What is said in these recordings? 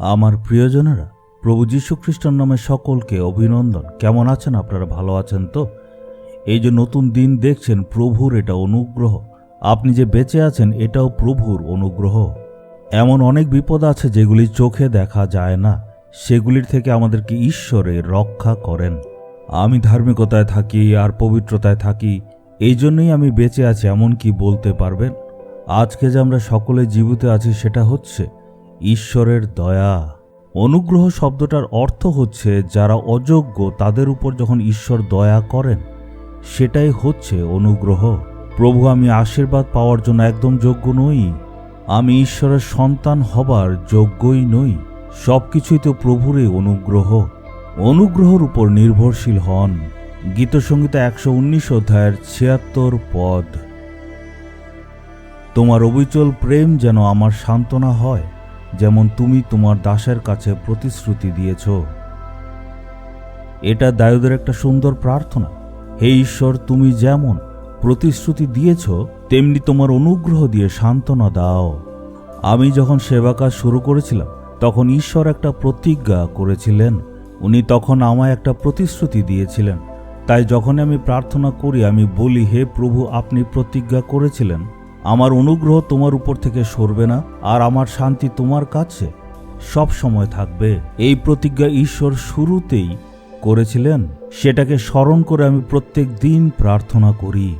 আমার প্রিয়জনেরা, প্রভু যীশু খ্রিস্টের নামে সকলকে অভিনন্দন। কেমন আছেন আপনারা? ভালো আছেন তো? এই যে নতুন দিন দেখছেন, প্রভুর এটা অনুগ্রহ। আপনি যে বেঁচে আছেন, এটাও প্রভুর অনুগ্রহ। এমন অনেক বিপদ আছে যেগুলি চোখে দেখা যায় না। সেগুলির থেকে আমাদেরকে ঈশ্বরে রক্ষা করেন। আমি ধার্মিকতায় থাকি, আর পবিত্রতায় থাকি, এই জন্যই আমি বেঁচে আছি, এমন কি বলতে পারবেন? আজকে যে আমরা সকলে জীবিত আছি, সেটা হচ্ছে ঈশ্বরের দয়া। অনুগ্রহ শব্দটার অর্থ হচ্ছে যারা অযোগ্য তাদের উপর যখন ঈশ্বর দয়া করেন, সেটাই হচ্ছে অনুগ্রহ। প্রভু, আমি আশীর্বাদ পাওয়ার জন্য একদম যোগ্য নই। আমি ঈশ্বরের সন্তান হবার যোগ্যই নই। সব কিছুই তো প্রভুরই অনুগ্রহ। অনুগ্রহর উপর নির্ভরশীল হন। গীতসংগীতা একশো উনিশ অধ্যায়ের ছিয়াত্তর পদ। তোমার অবিচল প্রেম যেন আমার সান্ত্বনা হয়। যেমন তুমি তোমার দাসের কাছে প্রতিশ্রুতি দিয়েছ। এটা দায়ুদের একটা সুন্দর প্রার্থনা। হে ঈশ্বর, তুমি যেমন প্রতিশ্রুতি দিয়েছ, তেমনি তোমার অনুগ্রহ দিয়ে সান্ত্বনা দাও। আমি যখন সেবা কাজ শুরু করেছিলাম, তখন ঈশ্বর একটা প্রতিজ্ঞা করেছিলেন। উনি তখন আমায় একটা প্রতিশ্রুতি দিয়েছিলেন। তাই যখন আমি প্রার্থনা করি, আমি বলি, হে প্রভু, আপনি প্রতিজ্ঞা করেছিলেন? আমার অনুগ্রহ তোমার উপর থেকে সরবে না, আর আমার শান্তি তোমার কাছে সব সময় থাকবে। এই প্রতিজ্ঞা ঈশ্বর শুরুতেই করেছিলেন। সেটাকে স্মরণ করে আমি প্রত্যেক দিন প্রার্থনা করি।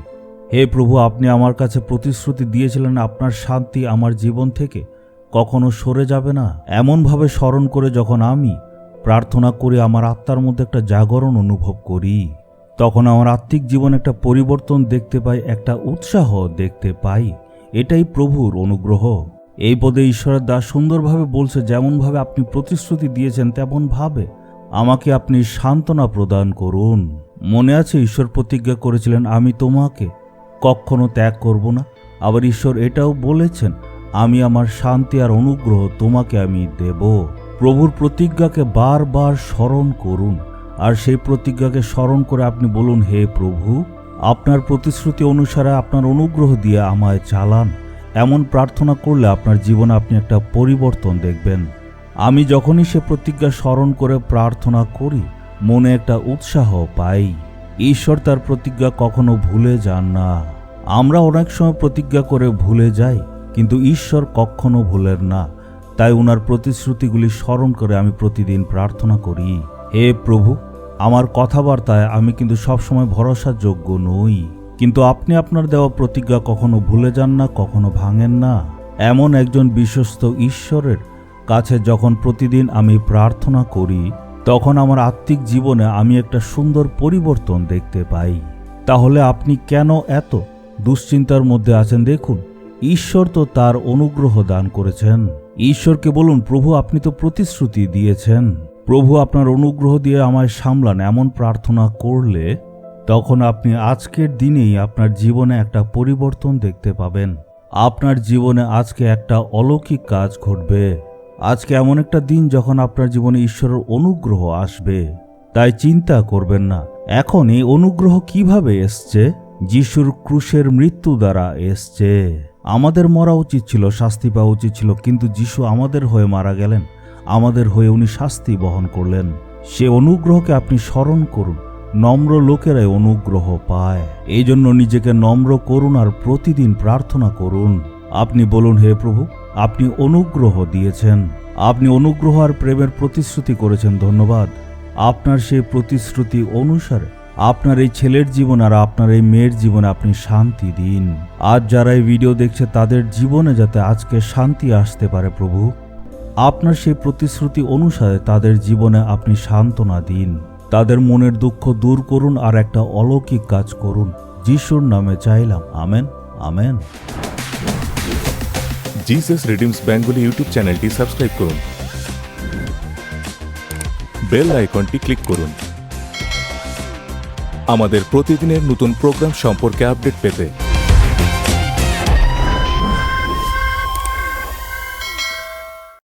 হে প্রভু, আপনি আমার কাছে প্রতিশ্রুতি দিয়েছিলেন, আপনার শান্তি আমার জীবন থেকে কখনো সরে যাবে না। এমনভাবে স্মরণ করে যখন আমি প্রার্থনা করে, আমার আত্মার মধ্যে একটা জাগরণ অনুভব করি। তখন আমার আত্মিক জীবনে একটা পরিবর্তন দেখতে পাই, একটা উৎসাহ দেখতে পাই। এটাই প্রভুর অনুগ্রহ। এই পদে ঈশ্বরের দাস সুন্দরভাবে বলছে, যেমনভাবে আপনি প্রতিশ্রুতি দিয়েছেন, তেমনভাবে আমাকে আপনি সান্ত্বনা প্রদান করুন। মনে আছে, ঈশ্বর প্রতিজ্ঞা করেছিলেন, আমি তোমাকে কখনো ত্যাগ করব না। আবার ঈশ্বর এটাও বলেছেন, আমি আমার শান্তি আর অনুগ্রহ তোমাকে আমি দেব। প্রভুর প্রতিজ্ঞাকে বারবার স্মরণ করুন। আর সেই প্রতিজ্ঞাকে স্মরণ করে আপনি বলুন, হে প্রভু, আপনার প্রতিশ্রুতি অনুসারে আপনার অনুগ্রহ দিয়ে আমায় চালান। এমন প্রার্থনা করলে আপনার জীবনে আপনি একটা পরিবর্তন দেখবেন। আমি যখনই সে প্রতিজ্ঞা স্মরণ করে প্রার্থনা করি, মনে একটা উৎসাহ পাই। ঈশ্বর তার প্রতিজ্ঞা কখনো ভুলে যান না। আমরা অনেক সময় প্রতিজ্ঞা করে ভুলে যাই, কিন্তু ঈশ্বর কখনো ভুলেন না। তাই ওনার প্রতিশ্রুতিগুলি স্মরণ করে আমি প্রতিদিন প্রার্থনা করি। হে প্রভু আমার কথাবার্তায় আমি কিন্তু সবসময় ভরসার যোগ্য নই। কিন্তু আপনি আপনার দেওয়া প্রতিজ্ঞা কখনো ভুলে যান না, কখনো ভাঙেন না। এমন একজন বিশ্বস্ত ঈশ্বরের কাছে যখন প্রতিদিন আমি প্রার্থনা করি, তখন আমার আত্মিক জীবনে আমি একটা সুন্দর পরিবর্তন দেখতে পাই। তাহলে আপনি কেন এত দুশ্চিন্তার মধ্যে আছেন দেখুন, ঈশ্বর তো তার অনুগ্রহ দান করেছেন। ঈশ্বরকে বলুন, প্রভু, আপনি তো প্রতিশ্রুতি দিয়েছেন। প্রভু আপনার অনুগ্রহ দিয়ে আমায় সামলান, এমন প্রার্থনা করলে তখন আপনি আজকের দিনেই আপনার জীবনে একটা পরিবর্তন দেখতে পাবেন। আপনার জীবনে আজকে একটা অলৌকিক কাজ ঘটবে। আজকে এমন একটা দিন যখন আপনার জীবনে ঈশ্বরের অনুগ্রহ আসবে। তাই চিন্তা করবেন না, এখন এই অনুগ্রহ কীভাবে এসছে? যিশুর ক্রুশের মৃত্যু দ্বারা এসছে। আমাদের মরা উচিত ছিল, শাস্তি পাওয়া উচিত ছিল, কিন্তু যিশু আমাদের হয়ে মারা গেলেন। আমাদের হয়ে উনি শাস্তি বহন করলেন। সে অনুগ্রহকে আপনি স্মরণ করুন। নম্র লোকেরাই অনুগ্রহ পায়। এই জন্য নিজেকে নম্র করুন আর প্রতিদিন প্রার্থনা করুন। আপনি বলুন, হে প্রভু, আপনি অনুগ্রহ দিয়েছেন। আপনি অনুগ্রহ আর প্রেমের প্রতিশ্রুতি করেছেন, ধন্যবাদ। আপনার সেই প্রতিশ্রুতি অনুসারে আপনার এই ছেলের জীবন আর আপনার এই মেয়ের জীবনে আপনি শান্তি দিন। আজ যারা এই ভিডিও দেখছে, তাদের জীবনে যাতে আজকে শান্তি আসতে পারে প্রভু। আপনার সেই প্রতিশ্রুতি অনুসারে তাদের জীবনে আপনি সান্ত্বনা দিন। তাদের মনের দুঃখ দূর করুন আর একটা অলৌকিক কাজ করুন। যিশুর নামে চাইলাম। Amen. Amen. Jesus redeems Bengali YouTube চ্যানেলটি সাবস্ক্রাইব করুন। বেল আইকনটি ক্লিক করুন। আমাদের প্রতিদিনের নতুন প্রোগ্রাম সম্পর্কে আপডেট পেতে